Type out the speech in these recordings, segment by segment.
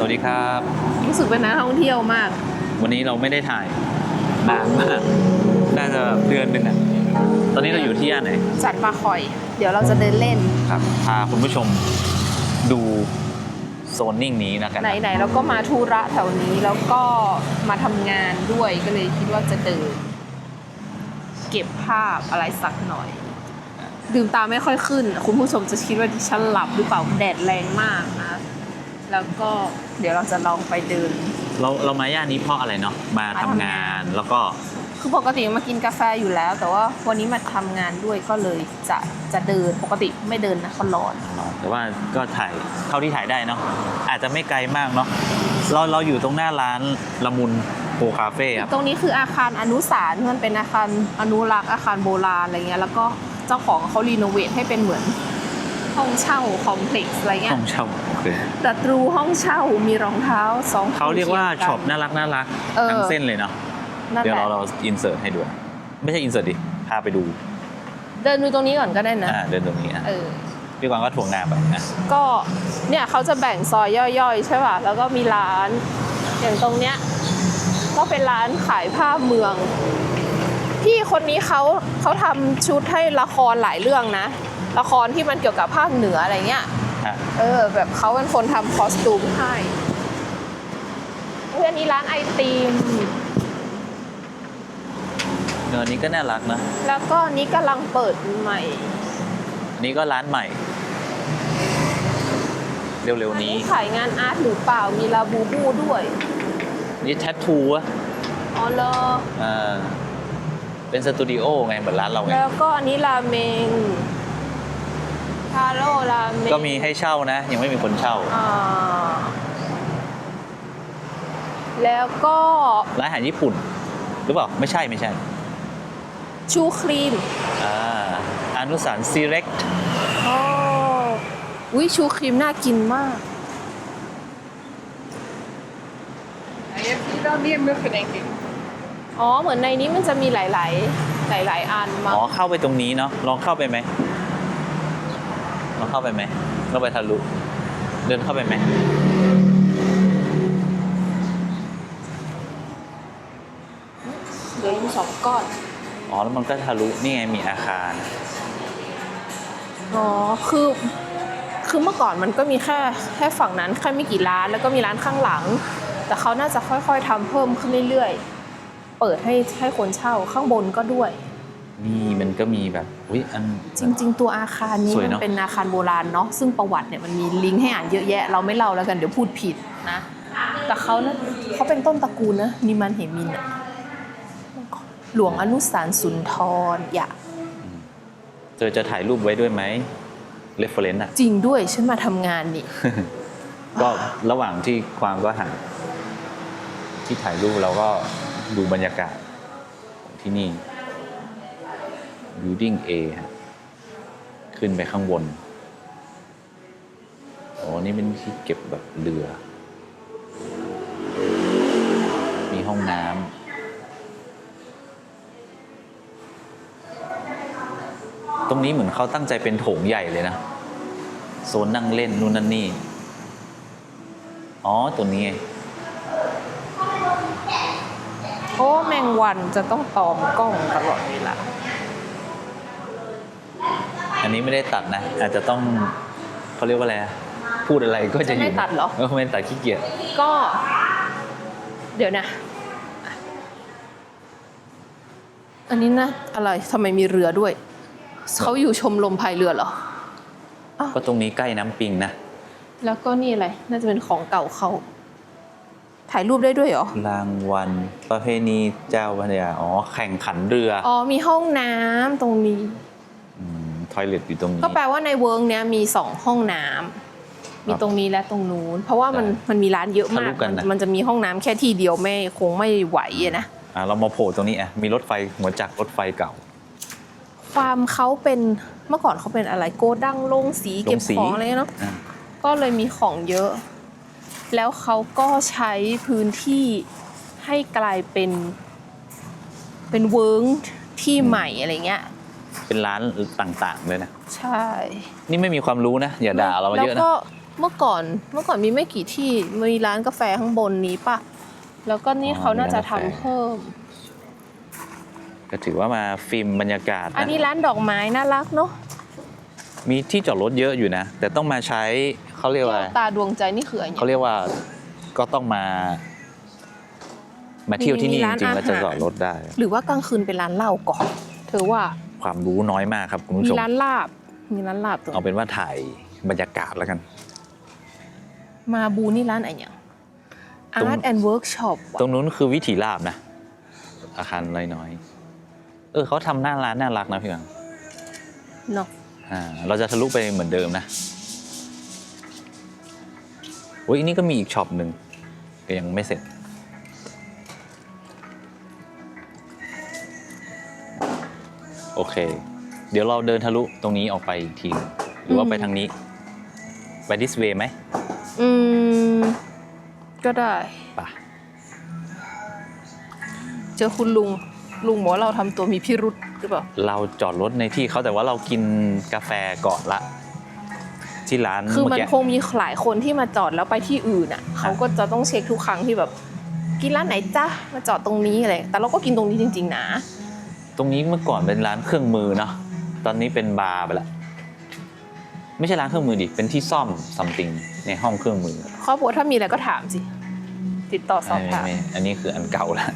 สวัสดีครับ รู้สึกเป็นนักท่องเที่ยวมาก วันนี้เราไม่ได้ถ่ายนานมากน่าจะเดือนหนึ่งอะตอนนี้เราอยู่ที่ย่านไหน จัดปลาคอย เดี๋ยวเราจะเดินเล่น ครับ พาคุณผู้ชมดูโซนนิ่งนี้นะกันนะไหนๆเราก็มาธุระแถวนี้แล้วก็มาทำงานด้วยก็เลยคิดว่าจะเดิน เก็บภาพอะไรสักหน่อย ดื่มตาไม่ค่อยขึ้น คุณผู้ชมจะคิดว่าดิฉันหลับหรือเปล่าแดดแรงมากนะ แล้วก็ เดี๋ยวเราจะลองไปเดิน เราเรามาย่านนี้เพราะอะไรเนาะมาทำงานแล้วก็ คือปกติมากินกาแฟอยู่แล้ว แต่ว่าวันนี้มาทำงานด้วยก็เลยจะจะเดินปกติไม่เดินนะเขาร้อนแต่ว่าก็ถ่ายเท่าที่ถ่ายได้เนาะอาจจะไม่ไกลมากเนาะเราเราอยู่ตรงหน้าร้านละมุนโฮคาเฟ่ครับตรงนี้คืออาคารอนุสารณ์มันเป็นอาคารอนุรักษ์อาคารโบราณอะไรเงี้ยแล้วก็เจ้าของเขารีโนเวทให้เป็นเหมือนห้องเช่าคอมเพล็กซ์อะไรเงี้ห้ยองเช่าโอเค ประตูห้องเช่ามีรองเท้าสองเขาเรียกว่าคู่ช็อปเคียงกัน่ารักน่ารักเออทั้งเส้นเลยเนาะนั่นเดี๋ยวแหละเราเราอินเสิร์ตให้ดูไม่ใช่อินเสิร์ตดิพาไปดู เดินดูตรงนี้ก่อนก็ได้นะอ่าเดินตรงนี้อะเออพี่กวางก็ถ่วงหน้าไปอะก็เนี่ยเขาจะแบ่งซอยย่อยๆ ใช่ป่ะแล้วก็มีร้านอย่างตรงเนี้ยก็เป็นร้านขายผ้าเมือง พี่คนนี้เขาเขาทำชุดให้ละครหลายเรื่องนะ ละครที่มันเกี่ยวกับภาคเหนืออะไรเงี้ย อะเออ แบบเขาเป็นคนทำคอสตูมให้เฮ้ยอันนี้ร้านไอติม เนื้อนี้ก็น่ารักนะแล้วก็อันนี้กำลังเปิดใหม่ อันนี้ก็ร้านใหม่ เร็วอันๆนี้นี้ขายงานอาร์ตหรือเปล่า มีลาบูบูด้วย นี่แทททูอะอ๋อเหรออ่าเป็นสตูดิโอไงเหมือนร้านเราไง แล้วก็อันนี้ราเมงทาโร่ราเมง ก็มีให้เช่านะ ยังไม่มีคนเช่าอ่า แล้วก็ร้านอาหารญี่ปุ่น หรือเปล่า ไม่ใช่ไม่ใช่ ชูครีมอ่าอนุสารซีเร็กอ๋ออุ้ยชูครีมน่ากินมาก Hij heeft hier wel meer muggen, denk ik. อ๋อ เหมือนในนี้มันจะมีหลาย ๆ หลาย ๆ อันมาอ๋อ เข้าไปตรงนี้เนาะ ลองเข้าไปไหม ลองเข้าไปไหมเข้าไปทะลุ เดินเข้าไปไหมเหลืออยู่สองก้อน อ๋อ แล้วมันก็ทะลุ นี่ไงมีอาคาร อ๋อ คือ คือเมื่อก่อนมันก็มีแค่แค่ฝั่งนั้นแค่ไม่กี่ร้าน แล้วก็มีร้านข้างหลัง แต่เขาน่าจะค่อยๆทำเพิ่มขึ้นเรื่อยๆ เปิดให้ให้คนเช่าข้างบนก็ด้วย นี่มันก็มีแบบอุ้ยอัน จริง ๆ ตัวอาคารนี้สวยมันเนอะเป็นอาคารโบราณเนาะซึ่งประวัติเนี่ยมันมีลิงก์ให้อ่านเยอะแยะ เราไม่เล่าแล้วกันเดี๋ยวพูดผิดนะ แต่เขานะเขาเป็นต้นตระกูลนะนิมันเหมินอะหลวงอนุสารสุนทรอย่าเธอจะถ่ายรูปไว้ด้วยไหมเรฟเฟรนซ์อะ จริงด้วยฉันมาทำงานนี่ ก็ระหว่างที่ความก็หาที่ถ่ายรูปเราก็ดูบรรยากาศของที่นี่ building A ฮะขึ้นไปข้างบน อ๋อ นี่เป็นที่เก็บแบบเรือ มีห้องน้ำ ตรงนี้เหมือนเขาตั้งใจเป็นโถงใหญ่เลยนะ โซนนั่งเล่นนู่นนั่นนี่ อ๋อ ตัวนี้ไงเพราะแมงวันจะต้องตอมกล้องตลอดเวลา อันนี้ไม่ได้ตัดนะ อาจจะต้องเขาเรียกว่าอะไรอะพูดอะไรก็จะอยู่ไม่ตัดเหรอ เออไม่ตัดขี้เกียจก็ เดี๋ยวนะ อันนี้นะอะไรทำไมมีเรือด้วย เขาอยู่ชมรมพายเรือเหรอ ก็ตรงนี้ใกล้น้ำปิงนะแล้วก็นี่อะไร น่าจะเป็นของเก่าเขา ถ่ายรูปได้ด้วยเหรอ รางวัลประเพณีเจ้าพระยาอ๋อแข่งขันเรืออ๋อ มีห้องน้ำตรงนี้ ทอยเล็ตอยู่ตรงนี้ ก็แปลว่าในเวิร์กเนี้ยมีสองห้องน้ำมีตรงนี้และตรงนู้น เพราะว่ามันใช่มันมีร้านเยอะมากทะลุกันนะมันมันจะมีห้องน้ำแค่ที่เดียวไม่คงไม่ไหวอะนะอะเรามาโผล่ตรงนี้อะมีรถไฟหัวจักรรถไฟเก่า ความเขาเป็นเมื่อก่อนเขาเป็นอะไรโกดังลงสีเก็บโรงสีของอะไรเนาะอะก็เลยมีของเยอะ แล้วเขาก็ใช้พื้นที่ให้กลายเป็น เป็นเวิร์กที่ใหม่อะไรเงี้ย เป็นร้านต่างๆเลยนะ ใช่ นี่ไม่มีความรู้นะ อย่าด่าเรามาเยอะแล้วนะก็เมื่อก่อนเมื่อก่อนมีไม่กี่ที่มีร้านกาแฟข้างบนนี้ปะ แล้วก็นี่อ๋อเขาน่าจะมีทำร้านกาแฟ เพิ่ม ก็ถือว่ามาฟิล์มบรรยากาศอันนะ นี้ร้านดอกไม้น่ารักเนาะมีที่จอดรถเยอะอยู่นะ แต่ต้องมาใช้เขาเรียกว่าแก้วตาดวงใจนี่คืออะไรเขาเรียกว่าก็ต้องมา มาเที่ยวที่นี่จริงๆแล้วจะจอดรถได้ หรือว่ากลางคืนเป็นร้านเหล้าก่อน เธอว่า ความรู้น้อยมากครับคุณผู้มีชมร้านลาบมีร้านลาบตรงเอาเป็นว่าถ่ายบรรยากาศแล้วกัน มาบูนี่ร้านอะไรอย่างตรง Art and Workshop ตรงนู้นคือวิถีลาบนะ อาคารน้อยๆเออเขาทำหน้าร้านน่ารักนะพี่บังเนาะอ่าเราจะทะลุไปเหมือนเดิมนะโอ้ยอันนี้ก็มีอีกช็อปหนึ่งก็ยังไม่เสร็จ โอเค เดี๋ยวเราเดินทะลุตรงนี้ออกไปอีกทีหนึ่งหรือว่าไปทางนี้ ไป this way ไหมอืม ก็ได้ ป่ะ เจอคุณลุง ลุงบอกว่าเราทำตัวมีพิรุษหรือเปล่า เราจอดรถในที่เขาแต่ว่าเรากินกาแฟก่อนละ ที่ร้านคือเมื่อมันกี้คงมีหลายคนที่มาจอดแล้วไปที่อื่นอะ เขาก็จะต้องเช็คทุกครั้งที่แบบ กินร้านไหนจ้ามาจอดตรงนี้อะไร แต่เราก็กินตรงนี้จริง ๆ นะ ตรงนี้เมื่อก่อนเป็นร้านเครื่องมือเนาะตอนนี้เป็นบาร์ไปละไม่ใช่ร้านเครื่องมือดิเป็นที่ซ่อมซัมติงในห้องเครื่องมือครอบครัวถ้ามีอะไรก็ถามสิ ติดต่อสอบถามไม่ไม่อันนี้คืออันเก่าละ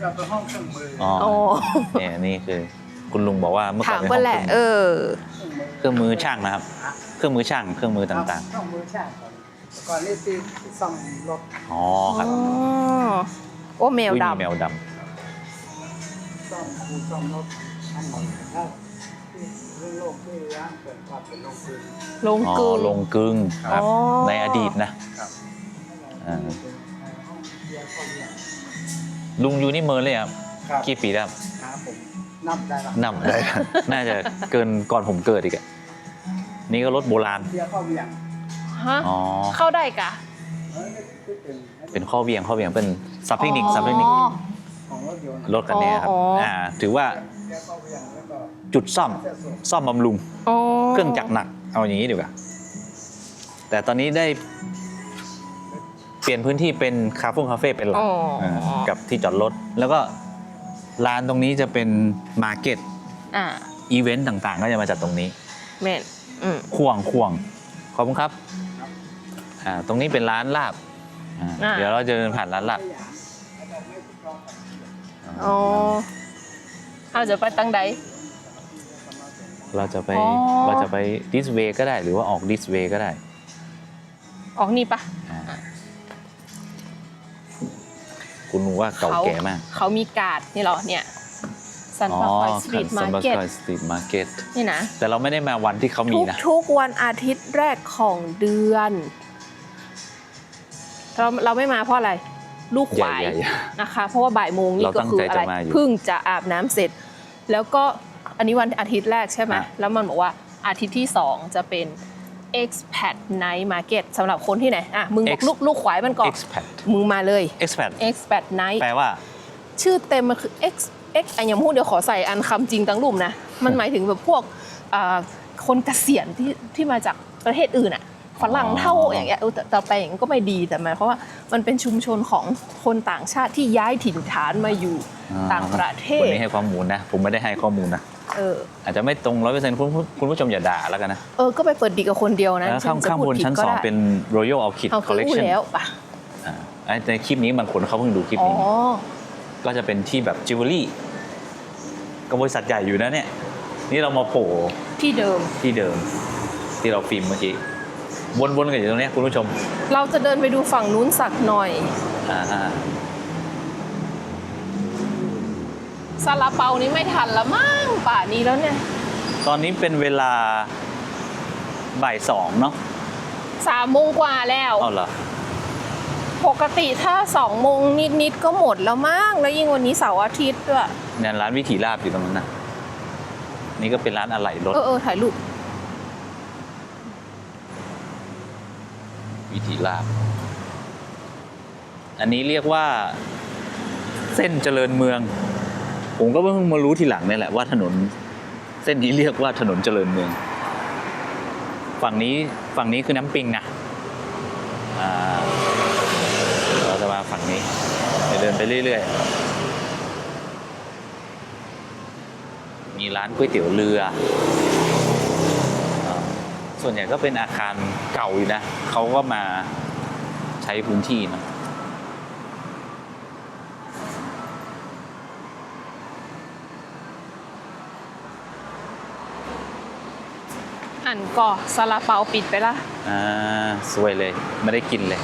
กลับไปห้องเครื่องมืออ๋ออ๋อเนี่ยอันนี่คือคุณลุงบอกว่าเมื่อก่ถาอนมเป็นก็ห้องแหละเครื่องเอมืออ เครื่องมือช่างนะครับ เครื่องมือช่างเครื่องมือต่างเครื่องมือช่างก่อนก่อนนี้ที่ที่ซ่อมรถ ๆอ๋อครับอ๋อ โอ้แมวอุ้ยดมีแมวด ซ่อมคูซ่อมรถทั้งหมดแล้วที่เรื่องโลกที่ร้านเกิดความเป็นโลกคืนำลงำอ๋กึ่องลงกึ่งครับ อ๋อ ในอดีตนะ ครับอ่า ในห้องเบียร์ก็เบียร์ลุงอยู่นี่เมินเลยครับ ครับกี่ปีแล้วครับครับผมนับได้ละนับได้ น่าจะเกินก่อนผมเกิดอีกอะนี่ก็รถโบราณเบียร์ก็เบียร์ฮะอ๋อ เข้าได้กะเฮ้ยนี่เป็น เป็นข้อเวียงข้อเวียงเป็นซับเทคนิคซับเทคนิค อ๋อ ของรถยนต์รถคันนี้ครับอ๋ออ๋ออ่อ่าถือว่าเบียร์ก็เบียร์แล้วก็จุดซ่อมเสื้อสูทซ่อมบำรุง อ๋อเครื่องจักรหนักเอาอย่างนี้ดีกว่าแต่ตอนนี้ได้เปลี่ยนพื้นที่เป็นคาเฟ่คาเฟ่เป็นหลักอ๋ออากับที่จอดรถ แล้วก็ร้านตรงนี้จะเป็นมาร์เก็ตอ่าอีเวนต์ต่างๆ ก็จะมาจากตรงนี้แม่นอืมควงควงขอบคุณครับอ่าตรงนี้เป็นร้านลาบอ่าอ่าเดี๋ยวเราจะเดินผ่านร้านลาบอ๋อ เอาจะไปตั้งใด เราจะไปอ๋อ เราจะไป this way ก็ได้หรือว่าออก this way ก็ได้ออกนี่ปะอ่าคุณรู้ว่าเก่าแก่มากเขามีการ์ดนี่เหรอเนี่ยซันอ๋อปาคอยสตรีทมาร์เก็ตสตรีทมาร์เก็ตนี่นะ แต่เราไม่ได้มาวันที่เขามีทุกนะ ทุกวันอาทิตย์แรกของเดือน เราเราไม่มาเพราะอะไร ลูกขวายอย่าอย่าอย่านะคะ เพราะว่าบ่ายโมงนี่เราก็ตั้งคือใจอะไรจะมาอยู่เพิ่งจะอาบน้ำเสร็จ แล้วก็อันนี้วันอาทิตย์แรกใช่ไหมอะแล้วมันบอกว่าอาทิตย์ที่ 2 จะเป็น expat night market สำหรับคนที่ไหนอะมึงบอก Ex- ลูกลูกขวายมันก่อน expat มึงมาเลย expat expat night แปลว่า ชื่อเต็มมันคือ x x อันยังพูดเดี๋ยวขอใส่อันคำจริงตั้งรูปนะ มันหมายถึงแบบพวกอ่าคนเกษียณที่ที่มาจากประเทศอื่นอะ ฝรั่งเท่าอ๋อออย่างเงี้ยเออแต่แต่ไปอย่างนี้ก็ไม่ดีแต่หมายความว่ามันเป็นชุมชนของคนต่างชาติที่ย้ายถิ่นฐานมาอยู่ต่างประเทคนศนี้ให้ข้อมูลนะผมไม่ได้ให้ข้อมูลนะเอออาจจะไม่ตรงร้อยเปอร์เซ็นต์คุณผู้คุณผู้ชมอย่าด่าแล้วกันนะ เออ ก็ไปเปิดดีกับคนเดียวนะแล้วข้างจะข้างพูบดนผิดชั้นก็สองได้เป็น Royal Orchid เอาคืออู้ Collection แล้วปะอ่าในคลิปนี้บางคนเขาเพิ่งดูคลิปอ๋อนี้ ก็จะเป็นที่แบบจิวเวลรี่ก็บริษัทใหญ่อยู่นะเนี่ย นี่เรามาโผล่ที่เดิมที่เดิม ที่เราฟิล์มเมื่อกี้ วนๆกันอยู่ตรงเนี้ยคุณผู้ชม เราจะเดินไปดูฝั่งนู้นสักหน่อยอ่าอ่าซาลาเปานี้ไม่ทันละมั้งป่านี้แล้วเนี่ย ตอนนี้เป็นเวลาบ่ายสองเนาะสามโมงกว่าแล้วเอาเหรอปกติถ้าสองโมงนิดๆก็หมดแล้วมั้งแล้วยิ่งวันนี้เสาร์อาทิตย์ด้วยเนี่ยร้านวิถีลาบอยู่ตรงนั้นนะนี่ก็เป็นร้านอะไหล่รถ เออเออถ่ายรูป วิถีลาบ อันนี้เรียกว่าเส้นเจริญเมือง ผมก็เพิ่งมารู้ทีหลังนี่แหละว่าถนน เส้นนี้เรียกว่าถนนเจริญเมือง ฝั่งนี้ฝั่งนี้คือน้ำปิงนะอ่าเราจะมาฝั่งนี้เดินไปเรื่อยๆ มีร้านก๋วยเตี๋ยวเรือ ส่วนใหญ่ก็เป็นอาคารเก่าอยู่นะเขาก็มาใช้พื้นที่นะอันก็ซาลาเปาปิดไปละอ่าสวยเลย ไม่ได้กินเลย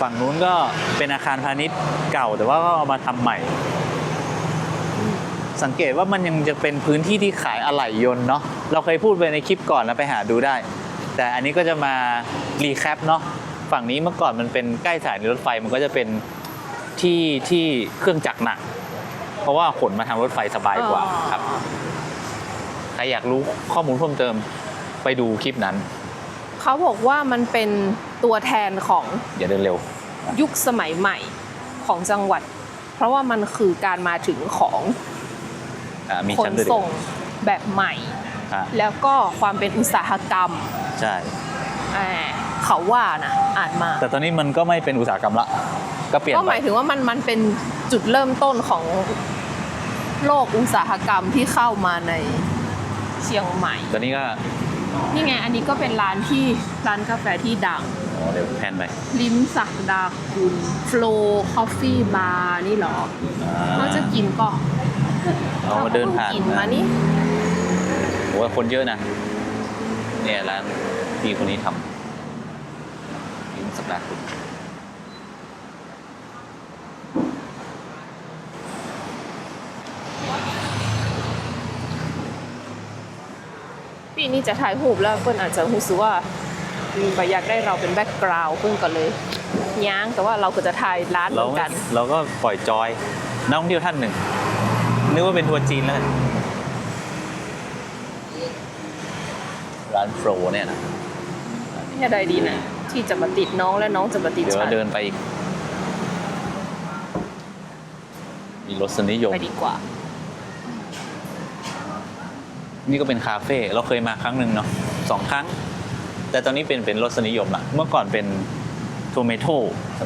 ฝั่งนู้นก็เป็นอาคารพาณิชย์เก่าแต่ว่าก็เอามาทำใหม่ สังเกตว่ามันยังจะเป็นพื้นที่ที่ขายอะไหล่ยนต์เนาะเราเคยพูดไปในคลิปก่อนแล้วไปหาดูได้ แต่อันนี้ก็จะมารีแคปเนาะฝั่งนี้เมื่อก่อนมันเป็นใกล้สถานีรถไฟมันก็จะเป็นที่ที่เครื่องจักรหนัก เพราะว่าขนมาทางรถไฟสบายกว่าครับใครอยากรู้ข้อมูลเพิ่มเติมไปดูคลิปนั้น เขาบอกว่ามันเป็นตัวแทนของอย่าเดินเร็ว ยุคสมัยใหม่ของจังหวัด เพราะว่ามันคือการมาถึงของ อ่ามีขชั้นนด้วยดิส่งแบบใหม่ อ่าแล้วก็ความเป็นอุตสาหกรรมใช่ อ่าเขาว่านะอ่านมา แต่ตอนนี้มันก็ไม่เป็นอุตสาหกรรมละ ก็เปลี่ยนก็หไปมายถึงว่ามันมันเป็นจุดเริ่มต้นของโลกอุตสาหกรรมที่เข้ามาในเชียงใหม่ ตอนนี้ก็นี่ไงอันนี้ก็เป็นร้านที่ร้านกาแฟที่ดัง อ๋อเดี๋ยวแพนไปลิ้มสักดาคุณโฟลคอฟฟี่บาร์นี่เหรอ อ่าเขาจะกินก็ เรามาเดินผ่านกินมานี่โอ้ยคนเยอะนะ เนี่ยร้านพี่คนนี้ทำยิ้มสักดาคุณปีนี้จะถ่ายรูปแล้วเพื่อนอาจจะรู้สึกว่าอืมอยากได้เราเป็นแบ็กกราวด์เพื่อนก็เลยย้างแต่ว่าเราก็จะถ่ายร้านเหเรามือนกัน เราก็ปล่อยจอยนักท่องเที่ยวท่านหนึ่ง นึกว่าเป็นทัวร์จีนแล้วกันร้านโฟลเนี่ยนะเนี่ยได้ดีนะที่จะมาติดน้องและน้องจะมาติดเดี๋ยวฉัเรานเดินไปอีก มีรสนิยม ไปดีกว่า นี่ก็เป็นคาเฟ่เราเคยมาครั้งหนึ่งเนาะสองครั้ง แต่ตอนนี้เป็นเป็นรสนิยมละเมื่อก่อนเป็นโทเมโต้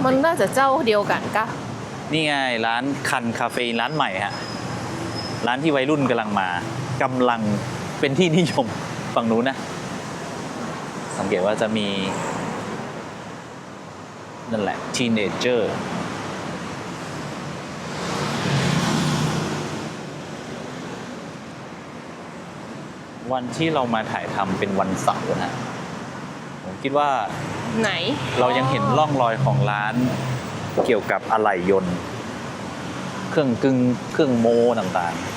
มันน่าจะเจ้าเดียวกันกะนี่ไงร้านคันคาเฟ่ร้านใหม่ฮะ ร้านที่วัยรุ่นกำลังมากำลังเป็นที่นิยมฝั่งนู้นนะ สังเกตว่าจะมี นั่นแหละทีเนเจอร์วันที่เรามาถ่ายทำเป็นวันเสาร์นะ ผมคิดว่าไหน เรายังเห็นร่องรอยของร้านเกี่ยวกับอะไหล่ยนต์ เครื่องกึ่งเครื่องโมต่างๆ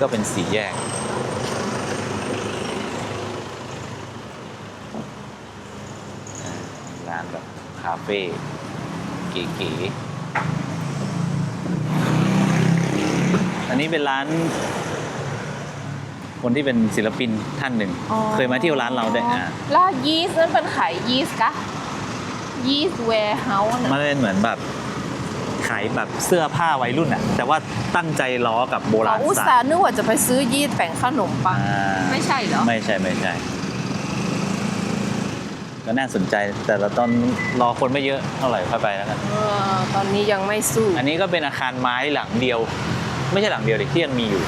ก็เป็นสี่แยก ร้านแบบคาเฟ่เก๋ๆอันนี้เป็นร้าน คนที่เป็นศิลปินท่านหนึ่ง อ๋อ เคยมาเที่ยวร้านเราได้วยอ่าแล้วยีสต์นั่นเป็นขายยีสต์กะยีสต์แวร์เฮาส์มันเป็นเหมือนแบบ ขายแบบเสื้อผ้าวัยรุ่นอะแต่ว่าตั้งใจล้อกับโบราเราณอุตศาส่าสตร์ห์นึกว่าจะไปซื้อยีสต์แป้งขนมปังอ่าไม่ใช่เหรอ ไม่ใช่ไม่ใช่ ก็น่าสนใจแต่เราตอนรอคนไม่เยอะเท่าไหร่ค่อยไปแล้วกันเออตอนนี้ยังไม่สู้ อันนี้ก็เป็นอาคารไม้หลังเดียว ไม่ใช่หลังเดียวเด็กที่ยังมีอยู่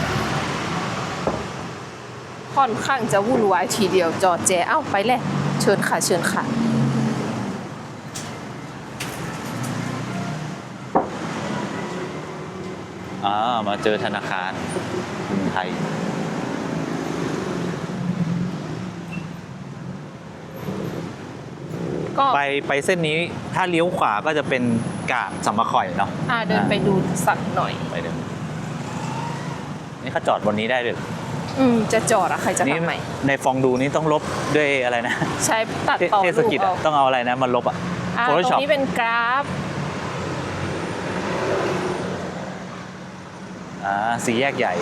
ค่อนข้างจะวุ่นวายทีเดียวจอดแจเอ้าไปเลยเชิญค่ะเชิญค่ะ อ่ามาเจอธนาคารกรุงไทย ก็ไปไปเส้นนี้ถ้าเลี้ยวขวาก็จะเป็นกาดสัมมะข่อยเนาะอ่าเดินไปดูสักหน่อย ไปเดินนี่เขาจอดบนนี้ได้ด้วยเหรออืมจะจอดอะใครจะนี่ทำไมในฟองดูนี้ต้องลบด้วยอะไรนะ ใช้ตัดเทต่อเทศรูปกิจเอาอะต้องเอาอะไรนะมาลบอะอ่าตรง Photoshop นี้เป็นกราฟ อ่า สี่แยกใหญ่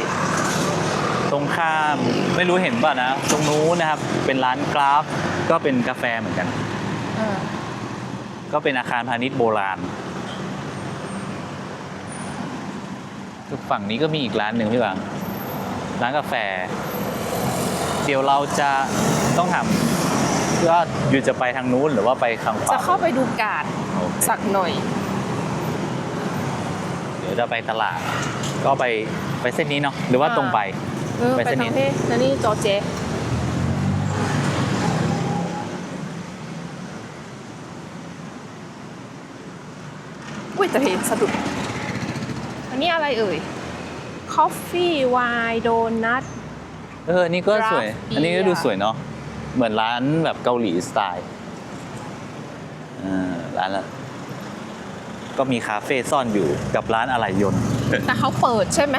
ตรงข้ามไม่รู้เห็นป่ะนะ ตรงนู้นนะครับ เป็นร้านกราฟ ก็เป็นกาแฟเหมือนกันเออก็เป็นอาคารพาณิชย์โบราณฝั่งนี้ก็มีอีกร้านหนึ่งพี่บางร้านกาแฟ เดี๋ยวเราจะต้องถามว่าอยู่จะไปทางนู้นหรือว่าไปทางขจะวาเข้าไปดูกาดโอเคสักหน่อย เดี๋ยวจะไปตลาด ก็ไปไปเส้นนี้เนาะหรือว่าตรงไป เออไปไปเส้นนี้ทางเพ่นั่นนี่จอเจอุ้ยแต่เพสะดุด อันนี้อะไรเอ่ย คอฟฟี่ไวน์โดนัท เออนี่ก็สวย Draft อันนี้ก็ beer ดูสวยเนาะ เหมือนร้านแบบเกาหลีสไตล์เออร้านละ ก็มีคาเฟ่ซ่อนอยู่กับร้านอะไหล่ยนต์แต่เขาเปิดใช่ไหม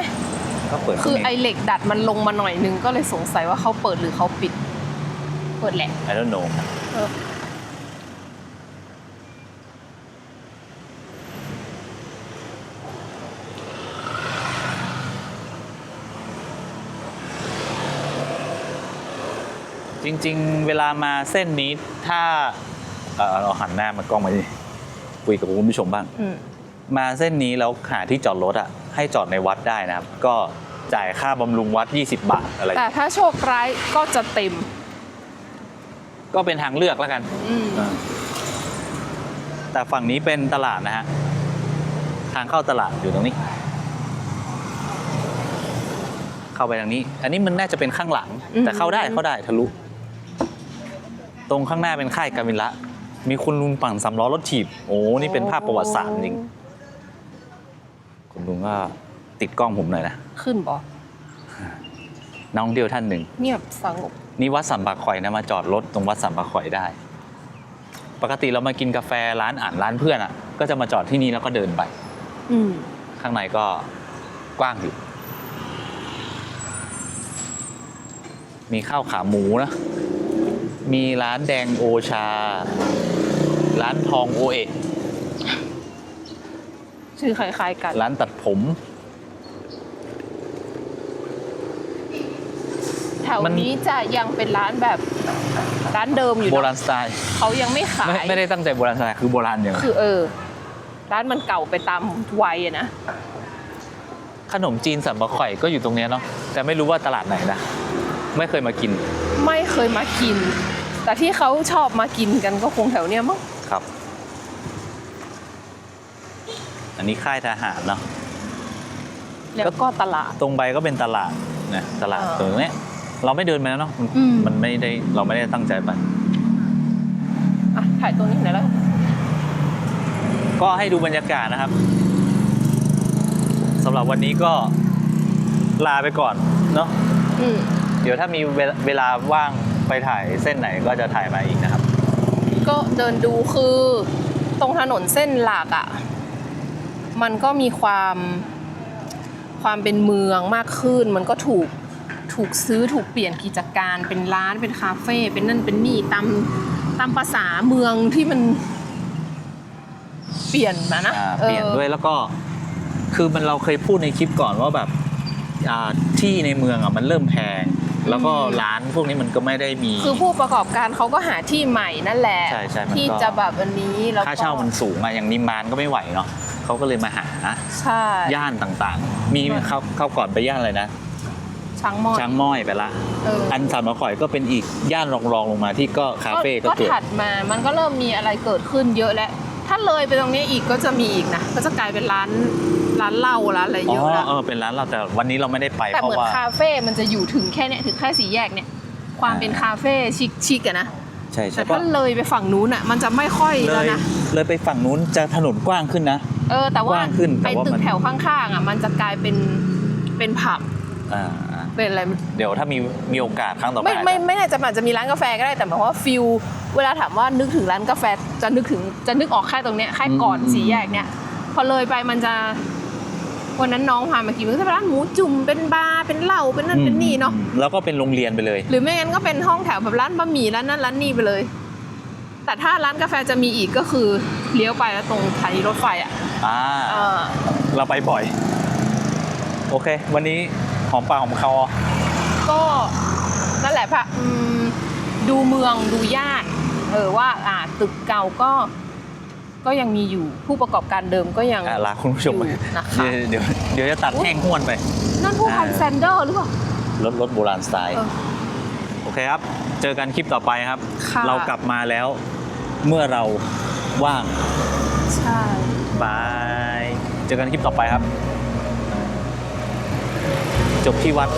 ก็เปิดคือตรงไอนี้เหล็กดัดมันลงมาหน่อยนึงก็เลยสงสัยว่าเขาเปิดหรือเขาปิด เปิดแหละ I don't know เออ จริง ๆ เวลามาเส้นนี้ถ้าเออเราหันหน้ามากล้องมาดิ คุยกับคุณผู้ชมบ้างอืมมาเส้นนี้แล้วหาที่จอดรถอะให้จอดในวัดได้นะครับ ก็จ่ายค่าบำรุงวัด 20 บาทอะไร แต่ถ้าโชคร้ายก็จะเต็ม ก็เป็นทางเลือกแล้วกันอืมแต่ฝั่งนี้เป็นตลาดนะฮะ ทางเข้าตลาดอยู่ตรงนี้ เข้าไปทางนี้ อันนี้มันน่าจะเป็นข้างหลัง แต่เข้าได้เข้าได้ทะลุ ตรงข้างหน้าเป็นค่ายกามิละ มีคุณลุงปั่นสำล้อรถถีบ โอ้ นี่เป็นภาพประวัติศาสตร์จริง คุณลุงก็ติดกล้องผมหน่อยนะ ขึ้นบอน้องเดียวท่านหนึ่ง เงียบสงบ นี่วัดสัมปะข่อยนะมาจอดรถตรงวัดสัมปะข่อยได้ ปกติเรามากินกาแฟร้านอ่านร้านเพื่อนอะ ก็จะมาจอดที่นี่แล้วก็เดินไป อืมข้างในก็กว้างอยู่ มีข้าวขาหมูนะ มีร้านแดงโอชา ร้านทองโอเอะชื่อคล้ายๆกัน ร้านตัดผม แถวมัน นี้จะยังเป็นร้านแบบร้านเดิมอยู่โบเนราอะณสไตล์เขายังไม่ขาไม่ย ไม่ได้ตั้งใจโบราณสไตล์คือโบราณอย่างคือเออ ร้านมันเก่าไปตามวัยอะนะ ขนมจีนสัมปะข่อยก็อยู่ตรงเนี้ยเนาะแต่ไม่รู้ว่าตลาดไหนนะไม่เคยมากิน ไม่เคยมากิน แต่ที่เขาชอบมากินกันก็คงแถวเนี้ยมั้ง ครับ อันนี้ค่ายทหารเนาะแล้วก็ตลาด ตรงไปก็เป็นตลาดนะตลาดอ่าตรงเนี้ยเราไม่เดินไปแล้วเนาะมันอืมมันไม่ได้เราไม่ได้ตั้งใจไปอะถ่ายตรงนี้หน่อยแล้วกันก็ให้ดูบรรยากาศนะครับสำหรับวันนี้ก็ลาไปก่อนเนาะอืมเดี๋ยวถ้ามีเวลาเวลาว่างไปถ่ายเส้นไหนก็จะถ่ายมาอีกนะครับ ก็เดินดูคือตรงถนนเส้นหลักอะ มันก็มีความความเป็นเมืองมากขึ้น มันก็ถูกถูกซื้อถูกเปลี่ยนกิจการเป็นร้านเป็นคาเฟ่เป็นนั่นเป็นนี่ตามตามภาษาเมืองที่มันเปลี่ยนมานะอ่าออเปลี่ยนด้วยแล้วก็คือมันเราเคยพูดในคลิปก่อนว่าแบบอ่าที่ในเมืองอะมันเริ่มแพง แล้วก็ร้านพวกนี้มันก็ไม่ได้มี คือผู้ประกอบการเขาก็หาที่ใหม่นั่นแหละ ใช่ใช่มันก็ ที่จะแบบอันนี้แล้วก็ ค่าเช่ามันสูงอะอย่างนิมมานก็ไม่ไหวเนาะ เขาก็เลยมาหาใช่ย่านต่างๆ มีใช่เขาเขาก่อนไปย่านอะไรนะช้างมอดช้างม้อยไปละเออออันสามมะข่อยก็เป็นอีกย่านรองๆลงมาที่ก็คาเฟ่ก็ก็เกิดถัดมา มันก็เริ่มมีอะไรเกิดขึ้นเยอะแล้วถ้าเลยไปตรงนี้อีกก็จะมีอีกนะก็จะกลายเป็นร้านร้านเหล้าร้านอะไรอ๋เยอะอแล้วเออเป็นร้านเราแต่วันนี้เราไม่ได้ไปแต่เพเหมืราะอนว่าคาเฟ่มันจะอยู่ถึงแค่เนี้ยถึงแค่สี่แยกเนี่ย ความเป็นคาเฟ่ชิคชิคๆอะนะใช่ใช่แต่เพราะถ้าเลยไปฝั่งนู้นอะมันจะไม่ค่อยเลแล้วยนะเลยไปฝั่งนู้นจะถนนกว้างขึ้นนะ เออแต่ว่ากว้างขึ้นแต่ไอ้ว่าตึมักนแถวข้างๆอะมันจะกลายเป็นเป็นผับอ่าเป็นอะไรเดี๋ยวถ้ามีมีโอกาสครั้งต่อไปไม่ไม่ไม่แน่ใจมันอาจจะมีร้านกาแฟก็ได้แต่หมายความว่าฟิลเวลาถามว่านึกถึงร้านกาแฟจะนึกถึงจะนึกออกแค่ตรงเนี้ยแค่ก่อนสี่แยกเนี่ยพอเลยไปมันจะวันนั้นน้องพามากินมันก็จะเป็นร้านหมูจุ่มเป็นบาร์เป็นเหล้าเป็นนั่นเป็นนี่เนาะอืมแล้วก็เป็นโรงเรียนไปเลย หรือไม่งั้นก็เป็นห้องแถวแบบร้านบะหมี่ร้านนั้นร้านนี้ไปเลย แต่ถ้าร้านกาแฟจะมีอีกก็คือ เลี้ยวไปแล้วตรงสถานีรถไฟอะอ่าเออเราไปบ่อย โอเค วันนี้หอมปากหอมคอก็นั่นแหละพะอืมดูเมืองดูย่านเออว่าอ่าตึกเก่าก็ ก็ยังมีอยู่ผู้ประกอบการเดิมก็ยังอะลาคุณผู้ชมไปอยู่นะคะเดี๋ยวเดี๋ยวเดี๋ยวจะตัดแห้งห้วนไป นั่นผู้พันอ่าแซนเดอร์หรือเปล่า รถรถโบราณสไตล์ เออโอเคครับ เจอกันคลิปต่อไปครับ ค่ะ เรากลับมาแล้ว เมื่อเรา ว่างใช่ บาย เจอกันคลิปต่อไปครับ จบที่วัด